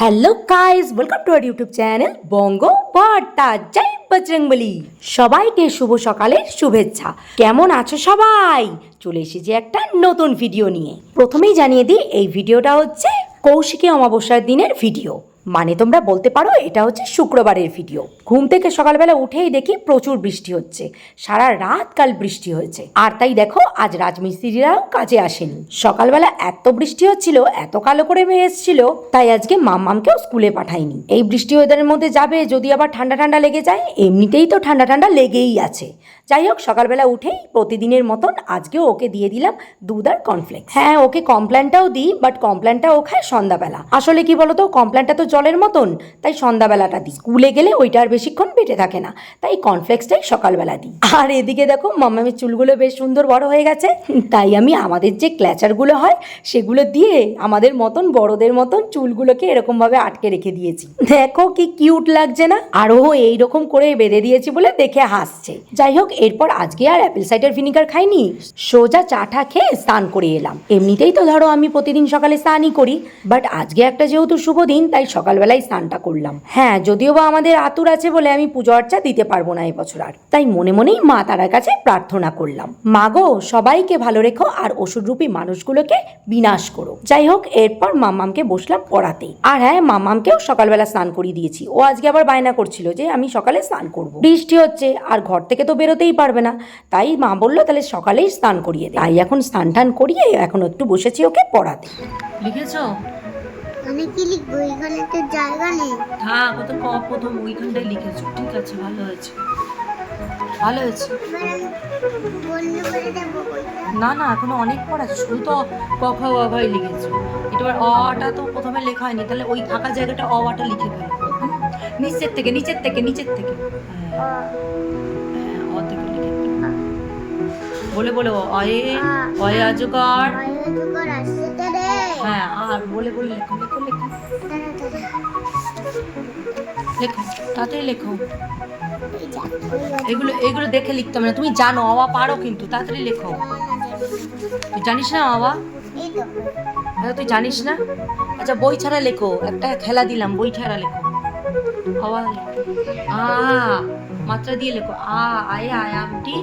Hello guys welcome to our YouTube channel Banga Barta জয় বজরংবলি সবাইকে শুভ সকালের শুভেচ্ছা। কেমন আছো সবাই? চলে এসেছি একটা নতুন ভিডিও নিয়ে। প্রথমেই জানিয়ে দিই, এই ভিডিওটা হচ্ছে কৌশিকী অমাবস্যার দিনের ভিডিও মানে তোমরা বলতে পারো এটা হচ্ছে শুক্রবারের ভিডিও। ঘুম থেকে সকালবেলা উঠেই দেখি প্রচুর বৃষ্টি হচ্ছে। সারা রাত কাল বৃষ্টি হয়েছে। আর তাই দেখো, আজ রাজমিস্ত্রিরাও কাজে আসেনি। সকালবেলা এত বৃষ্টি হচ্ছিল, এত কালো করে মেয়ে এসেছিল, তাই আজকে মাম্মামকেও স্কুলে পাঠায়নি এই বৃষ্টি ওয়েদারের মধ্যে যাবে, যদি আবার ঠান্ডা ঠান্ডা লেগে যায়, এমনিতেই তো ঠান্ডা ঠান্ডা লেগেই আছে। যাই হোক, সকালবেলা উঠেই প্রতিদিনের মতন আজকেও ওকে দিয়ে দিলাম দুধ আর কর্নফ্লেক্স হ্যাঁ ওকে কমপ্ল্যানটাও দিই বাট কমপ্ল্যানটা ও খায় সন্ধ্যাবেলা। আসলে কি বলতো কমপ্ল্যানটা তো জলের মতন, তাই সন্ধ্যাবেলাটা দিই। স্কুলে গেলে ওইটা আর বেশিক্ষণ পেটে থাকে না, তাই কর্নফ্লেক্সটাই সকালবেলা দিই। আর এদিকে দেখো মামামের চুলগুলো বেশ সুন্দর বড় হয়ে গেছে, তাই আমি আমাদের যে ক্ল্যাচারগুলো হয়, সেগুলো দিয়ে আমাদের মতন বড়দের মতন চুলগুলোকে এরকমভাবে আটকে রেখে দিয়েছি। দেখো কি কিউট লাগছে না? আর ও এইরকম করে বেঁধে দিয়েছি বলে দেখে হাসছে। যাই হোক এরপর আজকে আর অ্যাপেল সাইডার ভিনিগার খাইনি। সোজা চাটা খেয়ে স্নান করে এলাম। এমনিতেই তো ধরো আমি প্রতিদিন সকালে স্নানই করি বাট আজকে একটা যেহেতু শুভ দিন, তাই সকালবেলায় স্নানটা করলাম। হ্যাঁ যদিও বা আমাদের আতুর আছে বলে আমি পুজো আর্চা দিতে পারব না এবছর আর। তাই মনে মনেই মা তারার কাছে প্রার্থনা করলাম। মাগো সবাইকে ভালো রেখো আর ওষুধরূপী মানুষগুলোকে বিনাশ করো। যাই হোক, এরপর মামামকে বসলাম পড়াতে। আর হ্যাঁ মামামকেও সকালবেলা স্নান করিয়ে দিয়েছি। ও আজকে আবার বায়না করছিল যে আমি সকালে স্নান করব। বৃষ্টি হচ্ছে, আর ঘর থেকে তো বেরোতেই পারবে না। তাই মা বলল তাহলে সকালেই স্নান করিয়ে দে। তাই এখন স্নান টান করিয়ে এখন একটু বসেছি ওকে পড়াতে। লিখেছো? আমি কি লিখব? এখানে তো জায়গা নেই। থাক ও তো ক প্রথম ওইখানটায় লিখেছো। ঠিক আছে ভালো হয়েছে। ভালো হয়েছে? না না এখনও অনেক পড়া আছে শুধু তো ক খ অ ভাই লিখেছো। এবার অটা তো প্রথমে লেখা হয়নি তাহলে ওই ফাঁকা জায়গাটা অটা লিখে ফেলো। নিচের থেকে নিচের থেকে নিচের থেকে। হ্যাঁ। বলে বলে অয়ে অয়ে আজকার। অয়োধ্যকর হ্যাঁ আর বলে বলে লেখো লেখো লেখো। লেখো তাড়াতাড়ি লেখো। এগুলো এগুলো দেখে লিখতে হবে না। তুমি জানো অবা পারো কিন্তু তাড়াতাড়ি লেখো। তুই জানিস না অবা তো। আচ্ছা তুই জানিস না? আচ্ছা বই ছাড়া লেখো একটা খেলা দিলাম বই ছাড়া লেখো। লেখো। আ মাত্রা দিয়ে লেখো। আ আয়ে আয়ামটি।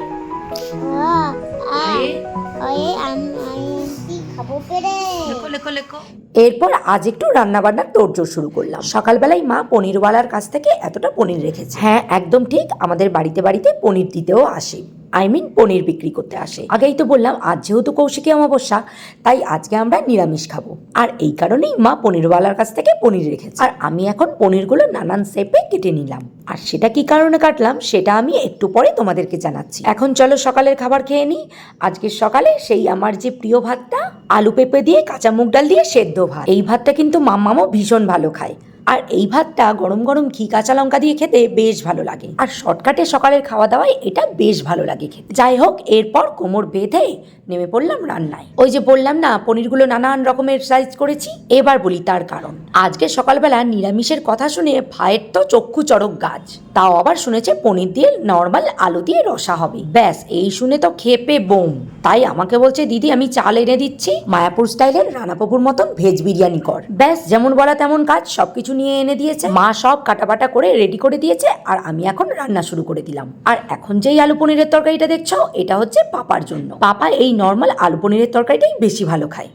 এরপর আজ একটু রান্নাবান্নার তোড়জোড় শুরু করলাম। সকালবেলায় মা পনিরওয়ালার কাছ থেকে এতটা পনির রেখেছে। হ্যাঁ একদম ঠিক, আমাদের বাড়িতে বাড়িতে পনির দিতেও আসে। আই মিন পনির বিক্রি করতে আসে। আগেই তো বললাম, আজ যেহেতু কৌশিকী অমাবস্যা, তাই আজকে আমরা নিরামিষ খাব। আর এই কারণেই মা পনিরওয়ালার কাছ থেকে পনির রেখেছে। আর আমি এখন পনিরগুলো নানান শেপে কেটে নিলাম। আর সেটা কি কারণে কাটলাম, সেটা আমি একটু পরে তোমাদেরকে জানাচ্ছি। এখন চলো সকালের খাবার খেয়ে নিই। আজকের সকালে সেই আমার যে প্রিয় ভাতটা, আলু পেঁপে দিয়ে কাঁচা মুগ ডাল দিয়ে সেদ্ধ ভাত। এই ভাতটা কিন্তু মাম্মামও ভীষণ ভালো খায়। আর এই ভাতটা গরম গরম ঘি, কাঁচা লঙ্কা দিয়ে খেতে বেশ ভালো লাগে। আর শর্টকাটে সকালের খাওয়া দাওয়ায় এটা বেশ ভালো লাগে খেতে। যাই হোক, এরপর কোমর বেঁধে নেমে পড়লাম রান্নায়। ওই যে বললাম না, পনিরগুলো নানান রকমের সাইজ করেছি, এবার বলি তার কারণ। আজকে সকালবেলা নিরামিষের কথা শুনে ভাইয়ের তো চক্ষু চড়ক গাছ। তাও আবার শুনেছে পনির দিয়ে নর্মাল আলু দিয়ে রসা হবে। ব্যাস, এই শুনে তো খেপে বোম। তাই আমাকে বলছে, দিদি, আমি চাল এনে দিচ্ছি, মায়াপুর স্টাইলের রানাপুকুর মতন ভেজ বিরিয়ানি কর। ব্যাস, যেমন বলা তেমন কাজ, সবকিছু নিয়ে এনে দিয়েছে। মা সব কাটাবাটা করে রেডি করে দিয়েছে আর আমি এখন রান্না শুরু করে দিলাম। আর এখন যেই আলু পনিরের তরকারিটা দেখছ, এটা হচ্ছে পাপার জন্য। পাপা এই নর্মাল আলু পনিরের তরকারিটাই বেশি ভালো খায়।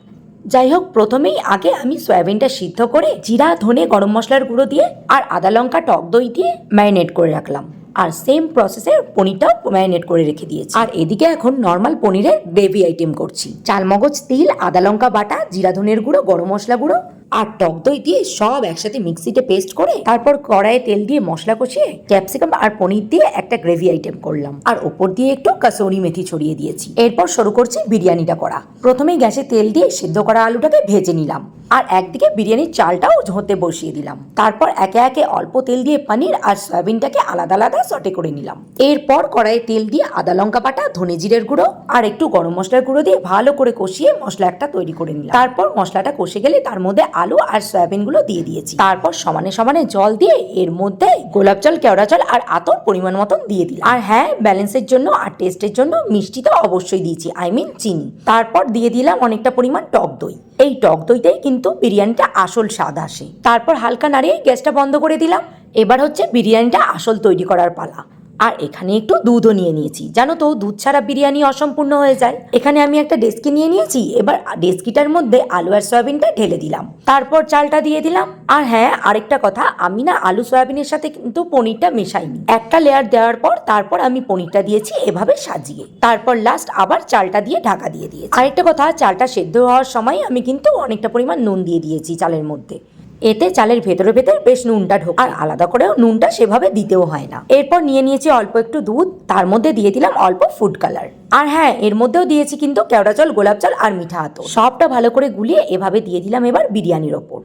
যাই হোক, প্রথমেই আগে আমি সয়াবিনটা সিদ্ধ করে জিরা, ধনে, গরম মশলার গুঁড়ো দিয়ে আর আদা লঙ্কা, টক দই দিয়ে ম্যারিনেট করে রাখলাম। আর সেম প্রসেসে পনিরটাও ম্যারিনেট করে রেখে দিয়েছি। আর এদিকে এখন নর্মাল পনিরের গ্রেভি আইটেম করছি। চালমগজ, তিল, আদা লঙ্কা বাটা, জিরা, ধনের গুঁড়ো, গরম মশলা গুঁড়ো আর টক দই দিয়ে সব একসাথে মিক্সিতে পেস্ট করে তারপর কড়াইয়ে তেল দিয়ে মশলা কষিয়ে ক্যাপসিকাম আর পনির দিয়ে একটা গ্রেভি আইটেম করলাম। আর ওপর দিয়ে একটু কাসৌরি মেথি ছড়িয়ে দিয়েছি। এরপর শুরু করছি বিরিয়ানিটা করা। প্রথমেই গ্যাসে তেল দিয়ে সেদ্ধ করা আলুটাকে ভেজে নিলাম। আর একদিকে বিরিয়ানির চালটাও ঝোঁতে বসিয়ে দিলাম। তারপর একে একে অল্প তেল দিয়ে পনির আর সয়াবিনটাকে আলাদা আলাদা সটে করে নিলাম। এরপর কড়াইয়ে তেল দিয়ে আদা, লঙ্কা বাটা, ধনে জিরের গুঁড়ো আর একটু গরম মশলার গুঁড়ো দিয়ে ভালো করে কষিয়ে মশলা একটা তৈরি করে নিলাম। তারপর মশলাটা কষে গেলে তার মধ্যে আলু আর সয়াবিনগুলো দিয়ে দিয়েছি। তারপর সমানে সমানে জল দিয়ে এর মধ্যে গোলাপ জল, কেওড়া জল আর আতর পরিমাণ মতন দিয়ে দিলাম। আর হ্যাঁ ব্যালেন্সের জন্য আর টেস্টের জন্য মিষ্টি তো অবশ্যই দিয়েছি আই মিন চিনি। তারপর দিয়ে দিলাম অনেকটা পরিমাণ টক দই। এই টক দইতেই কিন্তু বিরিয়ানিটা আসল স্বাদ আসে। তারপর হালকা নাড়িয়ে গ্যাসটা বন্ধ করে দিলাম। এবার হচ্ছে বিরিয়ানিটা আসল তৈরি করার পালা। আর এখানে একটু দুধও নিয়ে নিয়েছি। জানো তো, দুধ ছাড়া বিরিয়ানি অসম্পূর্ণ হয়ে যায়। এখানে আমি একটা ডেস্কি নিয়ে নিয়েছি, এবার ডেস্কিটার মধ্যে আলু আর সয়াবিনটা ঢেলে দিলাম। তারপর চালটা দিয়ে দিলাম। আর হ্যাঁ আরেকটা কথা, আমি না আলু সয়াবিনের সাথে কিন্তু পনিরটা মেশাইনি। একটা লেয়ার দেওয়ার পর তারপর আমি পনিরটা দিয়েছি এভাবে সাজিয়ে। তারপর লাস্ট আবার চালটা দিয়ে ঢাকা দিয়ে দিয়েছি। আরেকটা কথা, চালটা সেদ্ধ হওয়ার সময় আমি কিন্তু অনেকটা পরিমাণ নুন দিয়ে দিয়েছি চালের মধ্যে। এতে চালের ভেতরে ভেতরে বেশ নুনটা ঢোক। আর আলাদা করেও নুনটা সেভাবে দিতেও হয় না। এরপর নিয়ে নিয়েছি অল্প একটু দুধ, তার মধ্যে দিয়ে দিলাম অল্প ফুড কালার আর হ্যাঁ এর মধ্যেও দিয়েছি কিন্তু কেওড়া জল গোলাপ জল আর মিঠা আতো সবটা ভালো করে গুলিয়ে এভাবে দিয়ে দিলাম এবার বিরিয়ানির ওপর।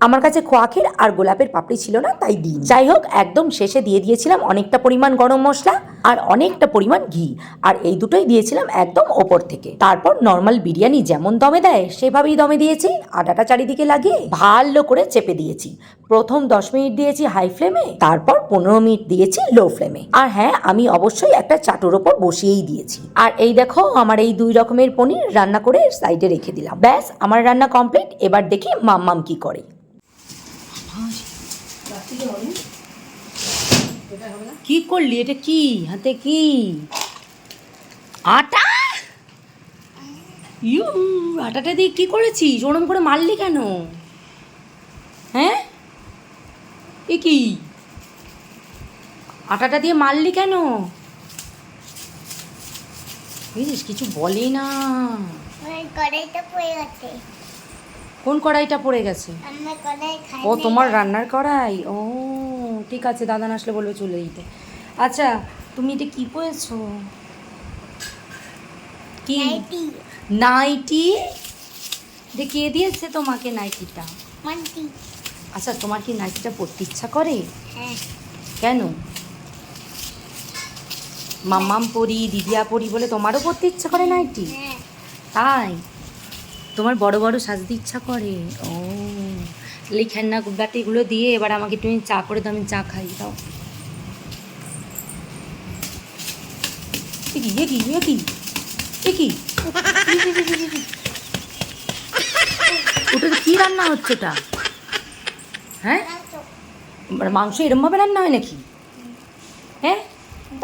আমার কাছে খোয়াখের আর গোলাপের পাপড়ি ছিল না, তাই দিই যাই হোক, একদম শেষে দিয়ে দিয়েছিলাম অনেকটা পরিমাণ গরম মশলা। আর অনেকটা পরিমাণ ঘি। আর এই দুটোই দিয়েছিলাম একদম ওপর থেকে। তারপর নর্মাল বিরিয়ানি যেমন দমে দেয়, সেভাবেই দমে দিয়েছি। আটাটা চারিদিকে লাগিয়ে ভালো করে চেপে দিয়েছি। প্রথম দশ মিনিট দিয়েছি হাই ফ্লেমে তারপর পনেরো মিনিট দিয়েছি লো ফ্লেমে আর হ্যাঁ আমি অবশ্যই একটা চাটুর ওপর বসিয়েই দিয়েছি। আর এই দেখো, আমার এই দুই রকমের পনির রান্না করে সাইডে রেখে দিলাম। ব্যাস, আমার রান্না কমপ্লিট এবার দেখি মাম্মাম কি করে। কি করলি? এটা কি? হাতে কি? আটা? ইউ আটাটা দিয়ে কি করেছিস? ওরম করে মারলি কেন? হ্যাঁ? এ কি? আটাটা দিয়ে মারলি কেন? বুঝিস কিছু বলি না। কোন কড়াইটা পড়ে গেছে? ও তোমার রান্নার কড়াই? ও। ঠিক আছে দাদা না আসলে বলবে চলে দিতে। আচ্ছা তুমি এটা কি পরেছো কি? নাইটি। যে কে দিয়েছে তোমাকে নাইটিটা? আচ্ছা তোমার কি নাইটিটা পরতে ইচ্ছা করে? হ্যাঁ। কেন? মাম্মাম পরি দিদিয়া পরি বলে তোমারও পরতে ইচ্ছা করে নাইটি? হ্যাঁ। তাই? তোমার বড় বড় সাজতে ইচ্ছা করে? ও। এই খেলনা বাটিগুলো দিয়ে এবার আমাকে তুমি চা করে দাও, আমি চা খাই দাও। কি কি কি কি ওটা কি রান্না হচ্ছে ওটা? হ্যাঁ? মানে মাংস এরমভাবে রান্না হয় নাকি? হ্যাঁ?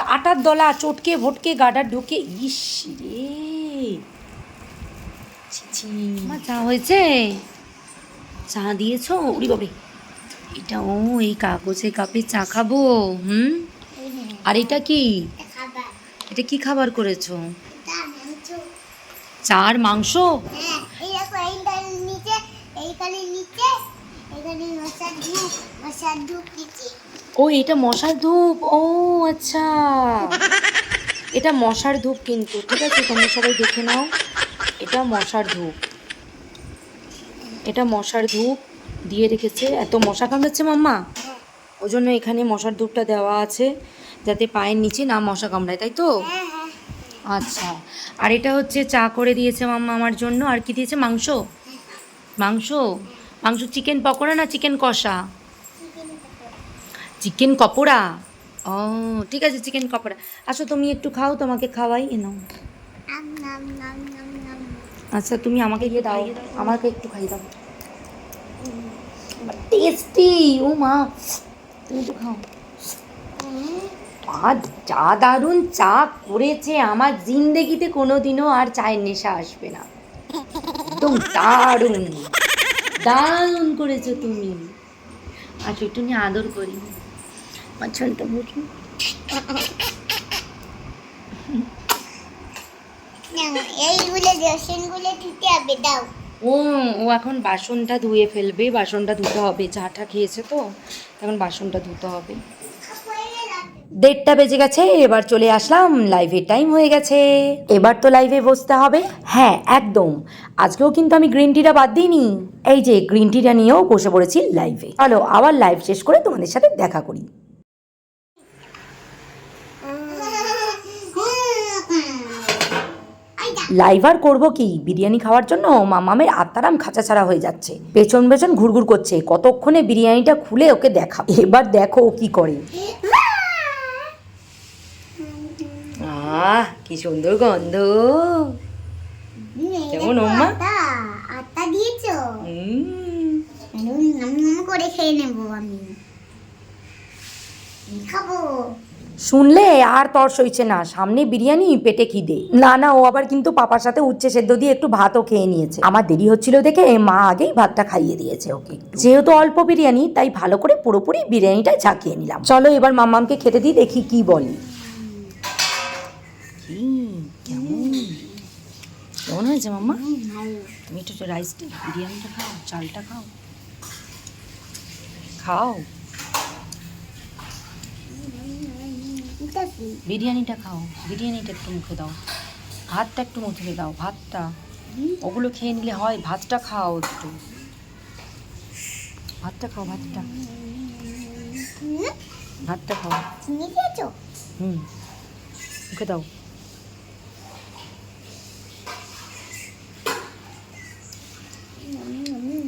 আটার দলা, চটকে, ভটকে, গাডা, ঢুকে, ইস রে। চা হয়েছে। চা দিয়েছ? উড়ি বাবে। এটা ও এই কাগজে কাপে চা খাব, হুম? আর এটা কি? এটা কি খাবার করেছ? চার মাংস? ও, এটা মশার ধূপ। ও আচ্ছা। এটা মশার ধূপ কিন্তু। ঠিক আছে, তোমরা সবাই দেখে নাও। এটা মশার ধূপ। এটা মশার ধূপ দিয়ে রেখেছে। এত মশা কামড়াচ্ছে মাম্মা। ওই জন্য এখানে মশার ধূপটা দেওয়া আছে যাতে পায়ের নিচে না মশা কামড়ায় তাই তো? হ্যাঁ হ্যাঁ। আচ্ছা। আর এটা হচ্ছে চা করে দিয়েছে মাম্মা আমার জন্য। আর কি দিয়েছে? মাংস? মাংস? মাংস চিকেন পকোড়া না চিকেন কষা? চিকেন কপোড়া? ও ঠিক আছে চিকেন কপোড়া। আসো তুমি একটু খাও তোমাকে খাওয়াই এ নাও। আম নাম নাম নাম নাম আচ্ছা তুমি আমাকে গিয়ে দাও। আমাকে একটু খাই দাও। টেস্টি ও মা তুমি একটু খাও আর চা দারুণ চা করেছে। আমার জিন্দেগিতে কোনোদিনও আর চায়ের নেশা আসবে না। একদম দারুণ। দারুণ করেছ তুমি। আচ্ছা একটু নিয়ে আদর করি। মাঝখানটা বুঝুন এইগুলো রসুনগুলো দিতে হবে, দাও। ও ও এখন বাসনটা ধুয়ে ফেলবে, বাসনটা ধুতে হবে। চাটা খেয়েছে তো, এখন বাসনটা ধুতে হবে। দেড়টা বেজে গেছে, এবার চলে আসলাম লাইভের টাইম হয়ে গেছে। এবার তো লাইভে বসতে হবে? হ্যাঁ একদম। আজকেও কিন্তু আমি গ্রিন টিটা বাদ দিইনি। এই যে গ্রিন টিটা নিয়েও বসে পড়েছি লাইভে চলো আবার লাইভ শেষ করে তোমাদের সাথে দেখা করি। লাইভার করব কি? বিরিয়ানি খাওয়ার জন্য মামামের আত্মারাম খাঁচা ছাড়া হয়ে যাচ্ছে। পেছন পেছন ঘুরঘুর করছে। কতক্ষণে বিরিয়ানিটা খুলে ওকে দেখা? এবার দেখো ও কি করে। আহ কি সুন্দর গন্ধ। কেমন আটা দিয়েছ? হুম। করে খেয়ে আমি। খাব? শুনলে আর তর সইছে না, সামনে বিরিয়ানি, পেটে খিদে। না না, ও আবার কিন্তু পাপার সাথে উচ্ছে সেদ্ধ দিয়ে একটু ভাতও খেয়ে নিয়েছে। আমার দেরি হচ্ছিল দেখে মা আগেই ভাতটা খাইয়ে দিয়েছে ওকে যেহেতু অল্প বিরিয়ানি, তাই ভালো করে পুরোপুরি বিরিয়ানিটা ঝাঁকিয়ে নিলাম। চলো এবার মাম্মামকে খেতে দিই, দেখি কি বলি। কেমন? হয়েছে মাম্মা? তুমি একটু রাইসটা বিরিয়ানিটা খাও, চালটা খাও। খাও? বিরিয়ানিটা খাও বিরিয়ানিটা একটু মুখে দাও। ভাতটা একটু মুখে দাও ভাতটা। ওগুলো খেয়ে নিলে হয় ভাতটা খাও একটু। ভাতটা খাও ভাতটা। ভাতটা খাও। হুম। মুখে দাও।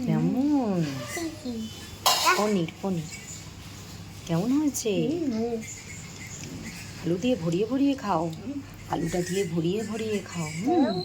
কেমন? পনির পনির। কেমন হয়েছে? আলু দিয়ে ভরিয়ে ভরিয়ে খাও। আলুটা দিয়ে ভরিয়ে ভরিয়ে খাও। হুম।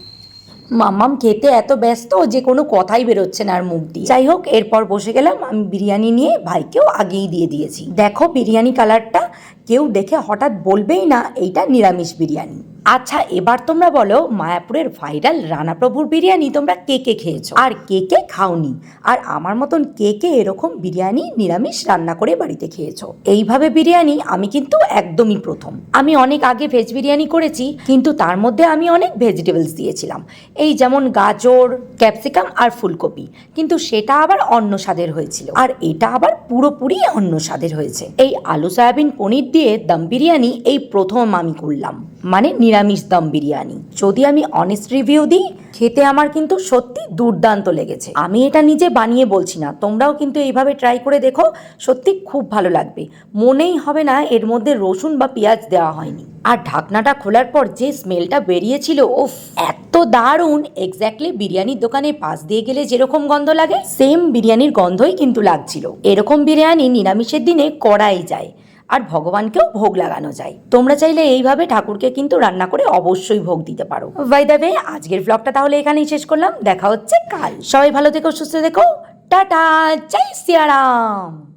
মাম্মাম খেতে এত ব্যস্ত যে কোনো কথাই বেরোচ্ছে না আর মুখ দিয়ে। যাই হোক, এরপর বসে গেলাম, আমি বিরিয়ানি নিয়ে ভাইকেও আগেই দিয়ে দিয়েছি। দেখো বিরিয়ানি কালারটা, কেউ দেখে হঠাৎ বলবেই না, এইটা নিরামিষ বিরিয়ানি। আচ্ছা এবার তোমরা বলো, মায়াপুরের ভাইরাল রানাপ্রভুর বিরিয়ানি তোমরা কে কে খেয়েছো? আর কে কে খাওনি? আর আমার মতন কে কে এরকম বিরিয়ানি নিরামিষ রান্না করে বাড়িতে খেয়েছো? এইভাবে বিরিয়ানি আমি কিন্তু একদমই প্রথম। আমি অনেক আগে ভেজ বিরিয়ানি করেছি, কিন্তু তার মধ্যে আমি অনেক ভেজিটেবলস দিয়েছিলাম। এই যেমন গাজর ক্যাপসিকাম আর ফুলকপি। কিন্তু সেটা আবার অন্য স্বাদের হয়েছিল। আর এটা আবার পুরোপুরি অন্য স্বাদের হয়েছে। এই আলু সয়াবিন পনির দিয়ে দম বিরিয়ানি এই প্রথম আমি করলাম। মানে নিরামিষ দম বিরিয়ানি। যদি আমি অনেস্ট রিভিউ দিই, খেতে আমার কিন্তু সত্যি দুর্দান্ত লেগেছে। আমি এটা নিজে বানিয়ে বলছি না, তোমরাও কিন্তু এইভাবে ট্রাই করে দেখো, সত্যি খুব ভালো লাগবে। মনেই হবে না এর মধ্যে রসুন বা পেঁয়াজ দেওয়া হয়নি। আর ঢাকনাটা খোলার পর যে স্মেলটা বেরিয়েছিল ওফ এত দারুণ! এক্স্যাক্টলি বিরিয়ানির দোকানের পাশ দিয়ে গেলে যেরকম গন্ধ লাগে সেম বিরিয়ানির গন্ধই কিন্তু লাগছিল। এরকম বিরিয়ানি নিরামিষের দিনে করাই যায়। আর ভগবানকেও ভোগ লাগানো যায়। তোমরা চাইলে এইভাবে ঠাকুরকে কিন্তু রান্না করে অবশ্যই ভোগ দিতে পারো। বাই দ্য আজকের ব্লগটা তাহলে এখানেই শেষ করলাম। দেখা হচ্ছে কাল। সবাই ভালো থেকো, সুস্থ থেকো। টাটা! জয় সিয়ারাম!